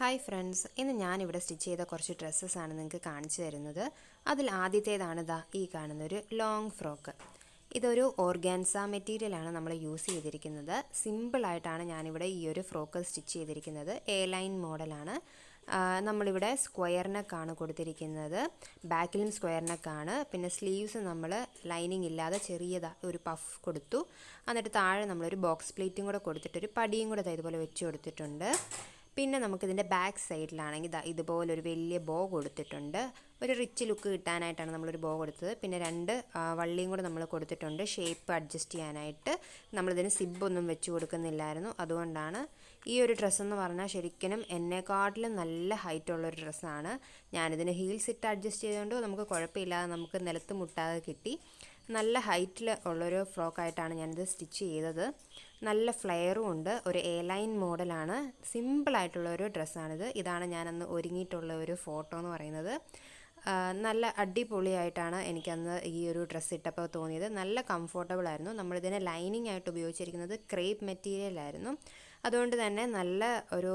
Hi friends ഇന്ന് ഞാനിവിടെ stitch ചെയ്ത കുറച്ച് ഡ്രസ്സസ്സാണ് നിങ്ങൾക്ക് കാണിച്ചു തരുന്നത്. അതിൽ ആദ്യത്തേതാണ് ദാ ഈ കാണുന്നൊരു ലോങ് ഫ്രോക്ക് ഇതൊരു ഓർഗാൻസ മെറ്റീരിയലാണ് നമ്മൾ യൂസ് ചെയ്തിരിക്കുന്നത്. സിമ്പിളായിട്ടാണ് ഞാനിവിടെ ഈ ഒരു ഫ്രോക്ക് സ്റ്റിച്ച് ചെയ്തിരിക്കുന്നത്. എ ലൈൻ മോഡലാണ് നമ്മളിവിടെ സ്ക്വയർ നെക്കാണ് കൊടുത്തിരിക്കുന്നത്. ബാക്കിലും സ്ക്വയർ നെക്കാണ് പിന്നെ സ്ലീവ്സ് നമ്മൾ ലൈനിങ് ഇല്ലാതെ ചെറിയതാ ഒരു പഫ് കൊടുത്തു. എന്നിട്ട് താഴെ നമ്മളൊരു ബോക്സ് പ്ലേറ്റും കൂടെ കൊടുത്തിട്ട് ഒരു പടിയും കൂടെ ഇതുപോലെ വെച്ച് കൊടുത്തിട്ടുണ്ട്. പിന്നെ നമുക്കിതിന്റെ ബാക്ക് സൈഡിലാണെങ്കിൽ ഇതാ ഇതുപോലൊരു വലിയ ബോ കൊടുത്തിട്ടുണ്ട്. ഒരു റിച്ച് ലുക്ക് കിട്ടാനായിട്ടാണ് നമ്മളൊരു ബോ കൊടുത്തത്. പിന്നെ രണ്ട് വള്ളിയും കൂടെ നമ്മൾ കൊടുത്തിട്ടുണ്ട്. ഷേപ്പ് അഡ്ജസ്റ്റ് ചെയ്യാനായിട്ട് നമ്മളിതിന് സിബൊന്നും വെച്ച് കൊടുക്കുന്നില്ലായിരുന്നു. അതുകൊണ്ടാണ് ഈ ഒരു ഡ്രസ്സ് എന്ന് പറഞ്ഞാൽ ശരിക്കും എന്നെക്കാട്ടിലും നല്ല ഹൈറ്റ് ഉള്ളൊരു ഡ്രസ്സാണ് ഞാനിതിന് ഹീൽസ് ഇട്ട് അഡ്ജസ്റ്റ് ചെയ്തുകൊണ്ട് നമുക്ക് കുഴപ്പമില്ലാതെ നമുക്ക് നിലത്ത് മുട്ടാതെ കിട്ടി. നല്ല ഹൈറ്റിൽ ഉള്ളൊരു ഫ്രോക്കായിട്ടാണ് ഞാനിത് സ്റ്റിച്ച് ചെയ്തത്. നല്ല ഫ്ലെയറും ഉണ്ട്. ഒരു എ ലൈൻ മോഡലാണ്. സിമ്പിളായിട്ടുള്ള ഒരു ഡ്രസ്സാണിത്. ഇതാണ് ഞാനന്ന് ഒരുങ്ങിയിട്ടുള്ള ഒരു ഫോട്ടോ എന്ന് പറയുന്നത്. നല്ല അടിപൊളിയായിട്ടാണ് എനിക്കന്ന് ഈ ഒരു ഡ്രസ്സ് ഇട്ടപ്പോൾ തോന്നിയത്. നല്ല കംഫർട്ടബിൾ ആയിരുന്നു നമ്മളിതിനെ ലൈനിങ് ആയിട്ട് ഉപയോഗിച്ചിരിക്കുന്നത് ക്രേപ്പ് മെറ്റീരിയൽ ആയിരുന്നു. അതുകൊണ്ട് തന്നെ നല്ല ഒരു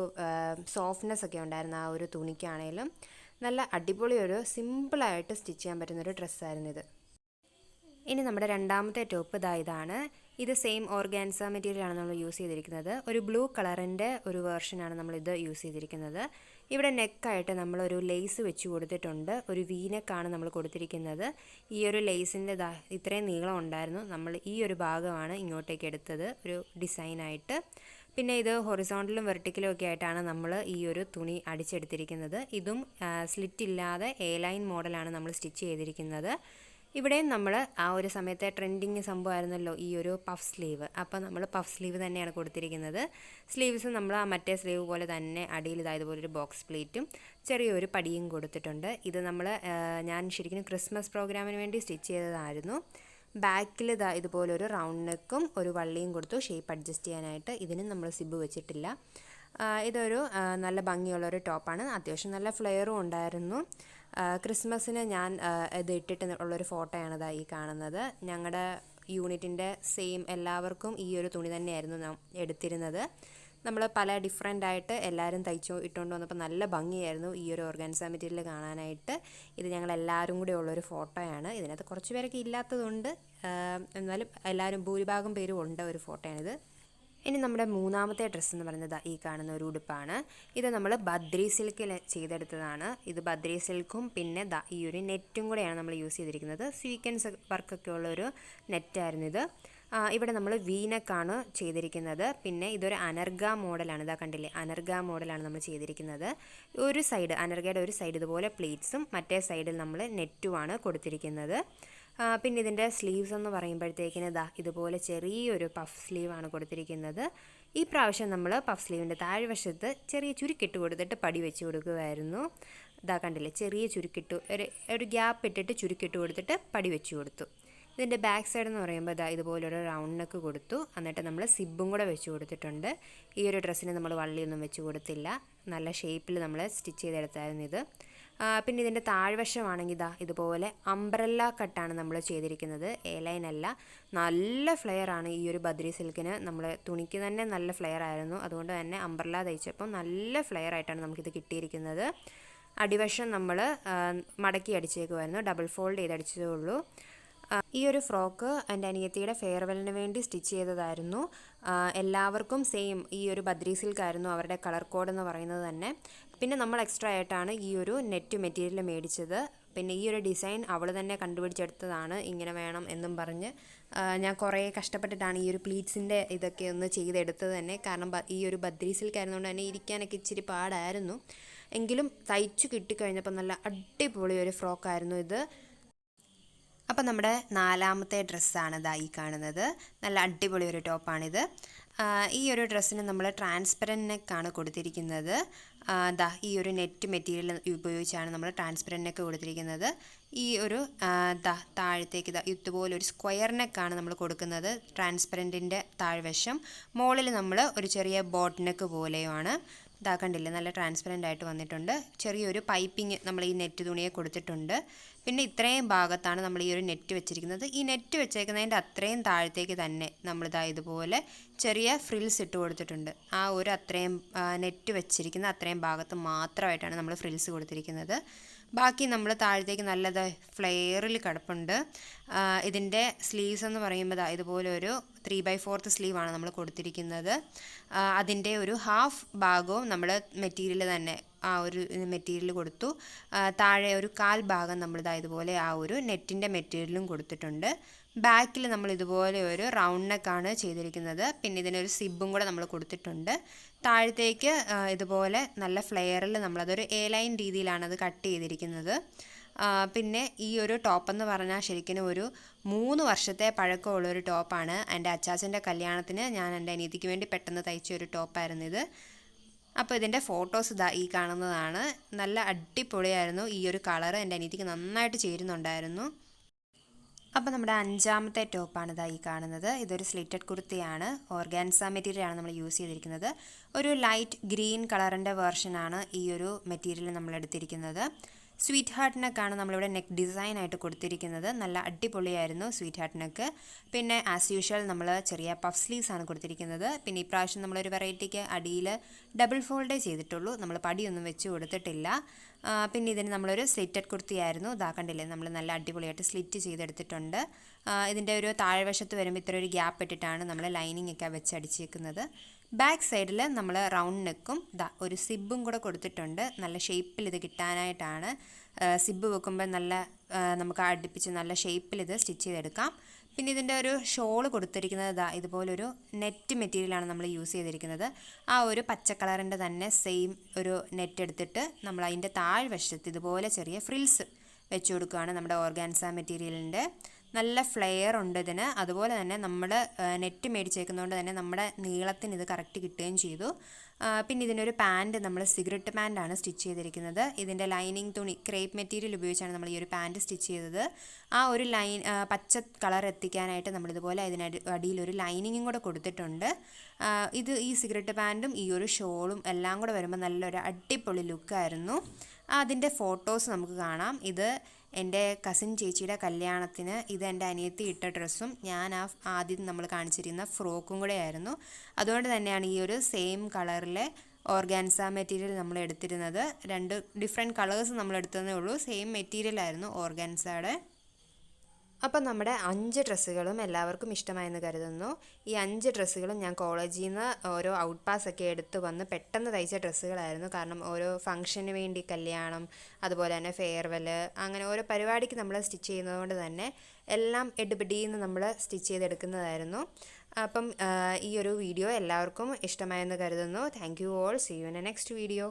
സോഫ്റ്റ്നെസ് ഒക്കെ ഉണ്ടായിരുന്നു ആ ഒരു തുണിക്കാണേലും നല്ല അടിപൊളി ഒരു സിമ്പിളായിട്ട് സ്റ്റിച്ച് ചെയ്യാൻ പറ്റുന്നൊരു ഡ്രസ്സായിരുന്നു ഇത് ഇനി നമ്മുടെ രണ്ടാമത്തെ ടോപ്പ് ഇതാ ഇതാണ്. ഇത് സെയിം ഓർഗാൻസ മെറ്റീരിയലാണ് നമ്മൾ യൂസ് ചെയ്തിരിക്കുന്നത്. ഒരു ബ്ലൂ കളറിന്റെ ഒരു വേർഷനാണ് നമ്മളിത് യൂസ് ചെയ്തിരിക്കുന്നത്. ഇവിടെ നെക്കായിട്ട് നമ്മളൊരു ലേസ് വെച്ച് കൊടുത്തിട്ടുണ്ട്. ഒരു വീനെക്കാണ് നമ്മൾ കൊടുത്തിരിക്കുന്നത്. ഈ ഒരു ലേസിന്റെ ദാ ഇത്രയും നീളം ഉണ്ടായിരുന്നു. നമ്മൾ ഈ ഒരു ഭാഗമാണ് ഇങ്ങോട്ടേക്ക് എടുത്തത് ഒരു ഡിസൈനായിട്ട് പിന്നെ ഇത് ഹൊറിസോണ്ടലും വെർട്ടിക്കലും ഒക്കെ ആയിട്ടാണ് നമ്മൾ ഈ ഒരു തുണി അടിച്ചെടുത്തിരിക്കുന്നത്. ഇതും സ്ലിറ്റ് ഇല്ലാതെ എ ലൈൻ മോഡലാണ് നമ്മൾ സ്റ്റിച്ച് ചെയ്തിരിക്കുന്നത്. ഇവിടെയും നമ്മൾ ആ ഒരു സമയത്തെ ട്രെൻഡിങ് സംഭവമായിരുന്നല്ലോ ഈ ഒരു പഫ് സ്ലീവ് അപ്പോൾ നമ്മൾ പഫ് സ്ലീവ് തന്നെയാണ് കൊടുത്തിരിക്കുന്നത്. സ്ലീവ്സ് നമ്മൾ ആ മറ്റേ സ്ലീവ് പോലെ തന്നെ അടിയിൽ ഇതായതുപോലെ ഒരു ബോക്സ് പ്ലേറ്റും ചെറിയൊരു പടിയും കൊടുത്തിട്ടുണ്ട്. ഇത് നമ്മൾ ഞാൻ ശരിക്കും ക്രിസ്മസ് പ്രോഗ്രാമിന് വേണ്ടി സ്റ്റിച്ച് ചെയ്തതായിരുന്നു. ബാക്കിൽ ഇതാ ഇതുപോലെ ഒരു റൗണ്ട് നെക്കും ഒരു വള്ളിയും കൊടുത്തു. ഷേപ്പ് അഡ്ജസ്റ്റ് ചെയ്യാനായിട്ട് ഇതിനും നമ്മൾ സിബ് വെച്ചിട്ടില്ല. ഇതൊരു നല്ല ഭംഗിയുള്ളൊരു ടോപ്പാണ് അത്യാവശ്യം നല്ല ഫ്ലെയറും ഉണ്ടായിരുന്നു. ക്രിസ്മസിന് ഞാൻ ഇത് ഇട്ടിട്ട് ഉള്ളൊരു ഫോട്ടോയാണ് ഇതാ ഈ കാണുന്നത്. ഞങ്ങളുടെ യൂണിറ്റിന്റെ സെയിം എല്ലാവർക്കും ഈ ഒരു തുണി തന്നെയായിരുന്നു നാം എടുത്തിരുന്നത്. നമ്മൾ പല ഡിഫറെന്റ് ആയിട്ട് എല്ലാവരും തയ്ച്ചു ഇട്ടുകൊണ്ട് വന്നപ്പോൾ നല്ല ഭംഗിയായിരുന്നു ഈ ഒരു ഓർഗാൻസ മെറ്റീരിയൽ കാണാനായിട്ട്. ഇത് ഞങ്ങൾ എല്ലാവരും കൂടെ ഉള്ളൊരു ഫോട്ടോയാണ്. ഇതിനകത്ത് കുറച്ച് പേരൊക്കെ ഇല്ലാത്തതുകൊണ്ട് എന്നാലും എല്ലാവരും ഭൂരിഭാഗം പേരും ഉണ്ട് ഒരു ഫോട്ടോയാണിത്. ഇനി നമ്മുടെ മൂന്നാമത്തെ ഡ്രസ്സ് എന്ന് പറയുന്നത് ഈ കാണുന്ന ഒരു ഉടുപ്പാണ്. ഇത് നമ്മൾ ബദ്രി സിൽക്കിൽ ചെയ്തെടുത്തതാണ്. ഇത് ബദ്രി സിൽക്കും പിന്നെ ദാ ഈ ഒരു നെറ്റും കൂടെയാണ് നമ്മൾ യൂസ് ചെയ്തിരിക്കുന്നത്. സ്വീക്കൻസ് വർക്കൊക്കെ ഉള്ള ഒരു നെറ്റായിരുന്നു ഇത്. ഇവിടെ നമ്മൾ വീനക്കാണ് ചെയ്തിരിക്കുന്നത്. പിന്നെ ഇതൊരു അനർഗ മോഡലാണ്. ഇതാ കണ്ടില്ലേ? അനർഗ മോഡലാണ് നമ്മൾ ചെയ്തിരിക്കുന്നത്. ഒരു സൈഡ് അനർഗയുടെ ഒരു സൈഡ് ഇതുപോലെ പ്ലേറ്റ്സും മറ്റേ സൈഡിൽ നമ്മൾ നെറ്റുമാണ് കൊടുത്തിരിക്കുന്നത്. പിന്നെ ഇതിന്റെ സ്ലീവ്സ് എന്ന് പറയുമ്പോഴത്തേക്കിന് ഇതാ ഇതുപോലെ ചെറിയൊരു പഫ് സ്ലീവാണ് കൊടുത്തിരിക്കുന്നത്. ഈ പ്രാവശ്യം നമ്മൾ പഫ് സ്ലീവിന്റെ താഴ്വശത്ത് ചെറിയ ചുരുക്കിട്ട് കൊടുത്തിട്ട് പടി വെച്ച് കൊടുക്കുമായിരുന്നു ഇതാ കണ്ടില്ലേ ചെറിയ ചുരുക്കിട്ട് ഒരു ഒരു ഗ്യാപ്പ് ഇട്ടിട്ട് ചുരുക്കിട്ട് കൊടുത്തിട്ട് പടി വെച്ച് കൊടുത്തു. ഇതിന്റെ ബാക്ക് സൈഡ് എന്ന് പറയുമ്പോൾ ഇതാ ഇതുപോലൊരു റൗണ്ട് നെക്ക് കൊടുത്തു. എന്നിട്ട് നമ്മൾ സിബും കൂടെ വെച്ച് കൊടുത്തിട്ടുണ്ട്. ഈ ഒരു ഡ്രസ്സിന് നമ്മൾ വള്ളിയൊന്നും വെച്ച് കൊടുത്തില്ല. നല്ല ഷേപ്പിൽ നമ്മൾ സ്റ്റിച്ച് ചെയ്തെടുത്തായിരുന്നു ഇത്. പിന്നെ ഇതിന്റെ താഴ്വശമാണെങ്കിൽ ഇതാ ഇതുപോലെ അംബ്രല്ല കട്ടാണ് നമ്മൾ ചെയ്തിരിക്കുന്നത്. എ ലൈൻ അല്ല. നല്ല ഫ്ലെയർ ആണ് ഈ ഒരു ബദ്രി സിൽക്കിന് നമ്മൾ തുണിക്ക് തന്നെ നല്ല ഫ്ലെയർ ആയിരുന്നു. അതുകൊണ്ട് തന്നെ അംബ്രല്ല തയ്ച്ചപ്പോൾ നല്ല ഫ്ലെയർ ആയിട്ടാണ് നമുക്കിത് കിട്ടിയിരിക്കുന്നത്. അടിവശം നമ്മൾ മടക്കി അടിച്ചേക്കുമായിരുന്നു ഡബിൾ ഫോൾഡ് ചെയ്ത് അടിച്ചതേ ഉള്ളൂ. ഈ ഒരു ഫ്രോക്ക് എന്റെ അനിയത്തിയുടെ ഫെയർവെല്ലിന് വേണ്ടി സ്റ്റിച്ച് ചെയ്തതായിരുന്നു. എല്ലാവർക്കും സെയിം ഈ ഒരു ബദ്രി സിൽക്കായിരുന്നു അവരുടെ കളർ കോഡ് എന്ന് പറയുന്നത് തന്നെ. പിന്നെ നമ്മൾ എക്സ്ട്രാ ആയിട്ടാണ് ഈ ഒരു നെറ്റ് മെറ്റീരിയൽ മേടിച്ചത്. പിന്നെ ഈ ഒരു ഡിസൈൻ അവൾ തന്നെ കണ്ടുപിടിച്ചെടുത്തതാണ് ഇങ്ങനെ വേണം എന്നും പറഞ്ഞ്. ഞാൻ കുറേ കഷ്ടപ്പെട്ടിട്ടാണ് ഈ ഒരു പ്ലീറ്റ്സിന്റെ ഇതൊക്കെ ഒന്ന് ചെയ്തെടുത്തത് തന്നെ. കാരണം ഈ ഒരു ബദ്രി സിൽക്ക് ആയിരുന്നുകൊണ്ട് തന്നെ ഇരിക്കാനൊക്കെ ഇച്ചിരി പാടായിരുന്നു. എങ്കിലും തയ്ച്ചു കിട്ടിക്കഴിഞ്ഞപ്പോൾ നല്ല അടിപൊളി ഒരു ഫ്രോക്കായിരുന്നു ഇത്. അപ്പം നമ്മുടെ നാലാമത്തെ ഡ്രസ്സാണ് ഇതായി കാണുന്നത്. നല്ല അടിപൊളി ഒരു ടോപ്പാണിത്. ഈ ഒരു ഡ്രസ്സിന് നമ്മൾ ട്രാൻസ്പെറന്റ് നെക്കാണ് കൊടുത്തിരിക്കുന്നത് ദാ ഈ ഒരു നെറ്റ് മെറ്റീരിയൽ ഉപയോഗിച്ചാണ് നമ്മൾ ട്രാൻസ്പെറന്റ് നെക്ക് കൊടുത്തിരിക്കുന്നത്. ഈ ഒരു ദാ താഴത്തേക്ക് ദാ ഇതുപോലെ ഒരു സ്ക്വയർ നെക്കാണ് നമ്മൾ കൊടുക്കുന്നത് ട്രാൻസ്പെറന്റിന്റെ താഴ്വശം. മുകളിൽ നമ്മൾ ഒരു ചെറിയ ബോട്ട് നെക്ക് പോലെയുമാണ്. ഇതാ കണ്ടില്ലേ നല്ല ട്രാൻസ്പെറന്റ് ആയിട്ട് വന്നിട്ടുണ്ട്. ചെറിയൊരു പൈപ്പിംഗ് നമ്മൾ ഈ നെറ്റ് തുണിയെ കൊടുത്തിട്ടുണ്ട്. പിന്നെ ഇത്രയും ഭാഗത്താണ് നമ്മൾ ഈ ഒരു നെറ്റ് വെച്ചിരിക്കുന്നത്. ഈ നെറ്റ് വെച്ചേക്കുന്നതിന്റെ അത്രയും താഴത്തേക്ക് തന്നെ നമ്മളിതാ ഇതുപോലെ ചെറിയ ഫ്രിൽസ് ഇട്ട് കൊടുത്തിട്ടുണ്ട്. ആ ഒരു അത്രയും നെറ്റ് വെച്ചിരിക്കുന്ന അത്രയും ഭാഗത്ത് മാത്രമായിട്ടാണ് നമ്മൾ ഫ്രിൽസ് കൊടുത്തിരിക്കുന്നത്. ബാക്കി നമ്മൾ താഴത്തേക്ക് നല്ലത് ഫ്ലെയറിൽ കിടപ്പുണ്ട്. ഇതിന്റെ സ്ലീവ്സ് എന്ന് പറയുമ്പോൾ ഇതുപോലെ ഒരു ത്രീ ബൈ ഫോർത്ത് സ്ലീവാണ് നമ്മൾ കൊടുത്തിരിക്കുന്നത്. അതിന്റെ ഒരു ഹാഫ് ഭാഗവും നമ്മൾ മെറ്റീരിയൽ തന്നെ ആ ഒരു മെറ്റീരിയൽ കൊടുത്തു. താഴെ ഒരു കാൽ ഭാഗം ഇതുപോലെ ആ ഒരു നെറ്റിന്റെ മെറ്റീരിയലും കൊടുത്തിട്ടുണ്ട്. ബാക്കിൽ നമ്മൾ ഇതുപോലെ ഒരു റൗണ്ട് നെക്കാണ് ചെയ്തിരിക്കുന്നത്. പിന്നെ ഇതിനൊരു സിബും കൂടെ നമ്മൾ കൊടുത്തിട്ടുണ്ട്. താഴത്തേക്ക് ഇതുപോലെ നല്ല ഫ്ലെയറിൽ നമ്മളതൊരു എ ലൈൻ രീതിയിലാണ് അത് കട്ട് ചെയ്തിരിക്കുന്നത്. പിന്നെ ഈ ഒരു ടോപ്പ് എന്ന് പറഞ്ഞാൽ ശരിക്കും ഒരു മൂന്ന് വർഷത്തെ പഴക്കമുള്ള ഒരു ടോപ്പാണ്. എന്റെ അച്ചാച്ചന്റെ കല്യാണത്തിന് ഞാൻ എന്റെ അനിയത്തിക്ക് വേണ്ടി പെട്ടെന്ന് തയ്ച്ച ഒരു ടോപ്പായിരുന്നു ഇത്. അപ്പോൾ ഇതിന്റെ ഫോട്ടോസ് ഇതാ ഈ കാണുന്നതാണ്. നല്ല അടിപൊളിയായിരുന്നു. ഈ ഒരു കളർ എന്റെ അനിയത്തിക്ക് നന്നായിട്ട് ചേരുന്നുണ്ടായിരുന്നു. അപ്പോൾ നമ്മുടെ അഞ്ചാമത്തെ ടോപ്പാണ് ഇതാ ഈ കാണുന്നത്. ഇതൊരു സ്ലിറ്റഡ് കുർത്തിയാണ്. ഓർഗാൻസ മെറ്റീരിയലാണ് നമ്മൾ യൂസ് ചെയ്തിരിക്കുന്നത്. ഒരു ലൈറ്റ് ഗ്രീൻ കളറിന്റെ വേർഷനാണ് ഈ ഒരു മെറ്റീരിയൽ നമ്മൾ എടുത്തിരിക്കുന്നത്. സ്വീറ്റ് ഹാർട്ട് നെക്കാണ് നമ്മളിവിടെ നെക്ക് ഡിസൈൻ ആയിട്ട് കൊടുത്തിരിക്കുന്നത്. നല്ല അടിപൊളിയായിരുന്നു സ്വീറ്റ് ഹാർട്ട് നെക്ക് പിന്നെ ആസ് യൂഷ്വൽ നമ്മൾ ചെറിയ പഫ് സ്ലീവ്സ് ആണ് കൊടുത്തിരിക്കുന്നത്. പിന്നെ ഇപ്രാവശ്യം നമ്മളൊരു വെറൈറ്റിക്ക് അടിയിൽ ഡബിൾ ഫോൾഡേ ചെയ്തിട്ടുള്ളൂ. നമ്മൾ പടിയൊന്നും വെച്ച് കൊടുത്തിട്ടില്ല. പിന്നെ ഇതിന് നമ്മളൊരു സ്ലിറ്റഡ് കുർത്തിയായിരുന്നു. ഇതാക്കണ്ടില്ലേ നമ്മൾ നല്ല അടിപൊളിയായിട്ട് സ്ലിറ്റ് ചെയ്തെടുത്തിട്ടുണ്ട്. ഇതിന്റെ ഒരു താഴ്വശത്ത് വരുമ്പോൾ ഇത്ര ഒരു ഗ്യാപ്പ് ഇട്ടിട്ടാണ് നമ്മൾ ലൈനിങ് ഒക്കെ വെച്ച് അടിച്ചേക്കുന്നത് ബാക്ക് സൈഡിൽ നമ്മൾ റൗണ്ട് നെക്കും ദാ ഒരു സിബും കൂടെ കൊടുത്തിട്ടുണ്ട്. നല്ല ഷേപ്പിൽ ഇത് കിട്ടാനായിട്ടാണ്. സിബ് വെക്കുമ്പോൾ നല്ല നമുക്ക് അടുപ്പിച്ച് നല്ല ഷേപ്പിൽ ഇത് സ്റ്റിച്ച് ചെയ്തെടുക്കാം. പിന്നെ ഇതിന്റെ ഒരു ഷോൾ കൊടുത്തിരിക്കുന്നത് ഇതാ ഇതുപോലൊരു നെറ്റ് മെറ്റീരിയലാണ് നമ്മൾ യൂസ് ചെയ്തിരിക്കുന്നത്. ആ ഒരു പച്ച കളറിന്റെ തന്നെ സെയിം ഒരു നെറ്റ് എടുത്തിട്ട് നമ്മൾ അതിന്റെ താഴ്വശത്ത് ഇതുപോലെ ചെറിയ ഫ്രിൽസ് വെച്ച് കൊടുക്കുകയാണ് നമ്മുടെ ഓർഗാൻസ മെറ്റീരിയലിന്റെ. നല്ല ഫ്ലെയർ ഉണ്ട് ഇതിന്. അതുപോലെ തന്നെ നമ്മൾ നെറ്റ് മേടിച്ചേക്കുന്നതുകൊണ്ട് തന്നെ നമ്മുടെ നീളത്തിന് ഇത് കറക്റ്റ് കിട്ടുകയും ചെയ്തു. പിന്നെ ഇതിനൊരു പാന്റ് നമ്മൾ സിഗരറ്റ് പാന്റാണ് സ്റ്റിച്ച് ചെയ്തിരിക്കുന്നത്. ഇതിന്റെ ലൈനിങ് തുണി ക്രേപ്പ് മെറ്റീരിയൽ ഉപയോഗിച്ചാണ് നമ്മൾ ഈ ഒരു പാന്റ് സ്റ്റിച്ച് ചെയ്തത്. ആ ഒരു ലൈൻ പച്ച കളർ എത്തിക്കാനായിട്ട് നമ്മളിതുപോലെ അതിന് അടിയിൽ ഒരു ലൈനിങ്ങും കൂടെ കൊടുത്തിട്ടുണ്ട്. ഇത് ഈ സിഗരറ്റ് പാന്റും ഈ ഒരു ഷോളും എല്ലാം കൂടെ വരുമ്പോൾ നല്ലൊരു അടിപൊളി ലുക്കായിരുന്നു അതിന്റെ ഫോട്ടോസ് നമുക്ക് കാണാം. ഇത് എന്റെ കസിൻ ചേച്ചിയുടെ കല്യാണത്തിന് ഇത് എന്റെ അനിയത്തി ഇട്ട ഡ്രസ്സും ഞാൻ ആ ആദ്യം നമ്മൾ കാണിച്ചിരുന്ന ഫ്രോക്കും കൂടെ ആയിരുന്നു. അതുകൊണ്ട് തന്നെയാണ് ഈ ഒരു സെയിം കളറിലെ ഓർഗാൻസ മെറ്റീരിയൽ നമ്മൾ എടുത്തിരുന്നത്. രണ്ട് ഡിഫറെന്റ് കളേഴ്സ് നമ്മൾ എടുത്തതേ ഉള്ളൂ. സെയിം മെറ്റീരിയൽ ആയിരുന്നു ഓർഗാൻസയുടെ. അപ്പം നമ്മുടെ അഞ്ച് ഡ്രസ്സുകളും എല്ലാവർക്കും ഇഷ്ടമായെന്ന് കരുതുന്നു. ഈ അഞ്ച് ഡ്രസ്സുകളും ഞാൻ കോളേജിൽ നിന്ന് ഓരോ ഔട്ട് പാസ് ഒക്കെ എടുത്ത് വന്ന് പെട്ടെന്ന് തയ്ച്ച ഡ്രസ്സുകളായിരുന്നു. കാരണം ഓരോ ഫംഗ്ഷന് വേണ്ടി കല്യാണം അതുപോലെ തന്നെ ഫെയർവെൽ അങ്ങനെ ഓരോ പരിപാടിക്ക് നമ്മൾ സ്റ്റിച്ച് ചെയ്യുന്നതുകൊണ്ട് തന്നെ എല്ലാം എടുപിടിയിൽ നമ്മൾ സ്റ്റിച്ച് ചെയ്തെടുക്കുന്നതായിരുന്നു. അപ്പം ഈ ഒരു വീഡിയോ എല്ലാവർക്കും ഇഷ്ടമായെന്ന് കരുതുന്നു. Thank you all see you in a next video